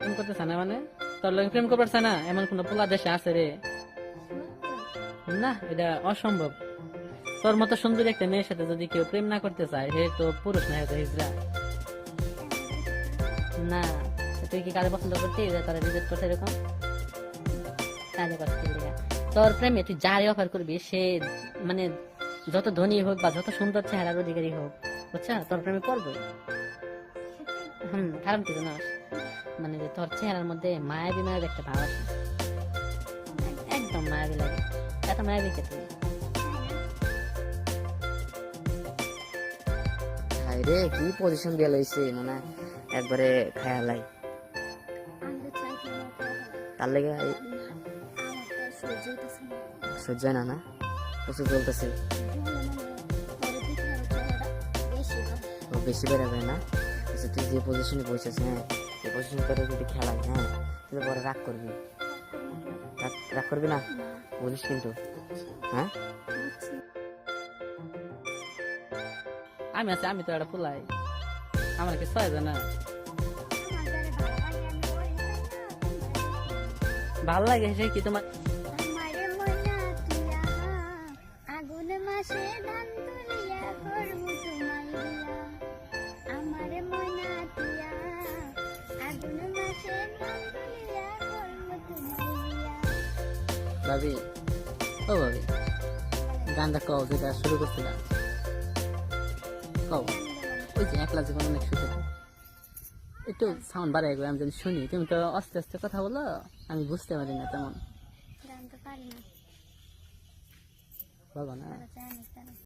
প্রেম মানে? তোর প্রেম এমন পোলা দেশে আছে রে। না, এটা অসম্ভব। তোর মতো সুন্দর একটা মেয়ের সাথে যদি কেউ প্রেম না করতে চায়, সে তো পুরুষ না হিজড়া না, তুই কি কারে পছন্দ করতে রিজেক্ট করতে এরকম? তোর প্রেমে তুই যারে অফার করবি, সে মানে যত ধনী হোক বা যত সুন্দর চেহারার অধিকারী হোক, বুঝছা? তোর প্রেমে পড়বই হুম কারণ কি জানাস মানে যে তোর চেহারার মধ্যে মায়াবী মায়াবী একটা ভাব আছে একদম মায়াবী লাগে। এত মায়াবী কে তুই? হাই রে কি পজিশন দিয়ে লইছে মানে একবারে খেয়ালাই তার লেগে সহ্য না না? প্রচুর চলতেছে বেশি বেড়াবে না? আচ্ছা তুই যে পজিশনে বসেছিস হ্যাঁ এই পজিশন করে যদি খেলাই হ্যাঁ তুই পরে রাগ করবি। রাগ রাগ করবি না? বলিস কিন্তু হ্যাঁ? আমি আছি আমি তো একটা পোলাই। আমার কি ছয় না ভালো লাগে সে কি তোমার? আগুন মাসে ধান তুলিয়া ভাবি ও ভাবি গানটা কও যেটা শুরু করছিলাম। কও ওই যে একলা জীবন অনেক সুখে। একটু সাউন্ড বাড়াই আমি যদি শুনি। তুমি তো আস্তে আস্তে কথা বলো আমি বুঝতে পারি না তেমন। বলো না।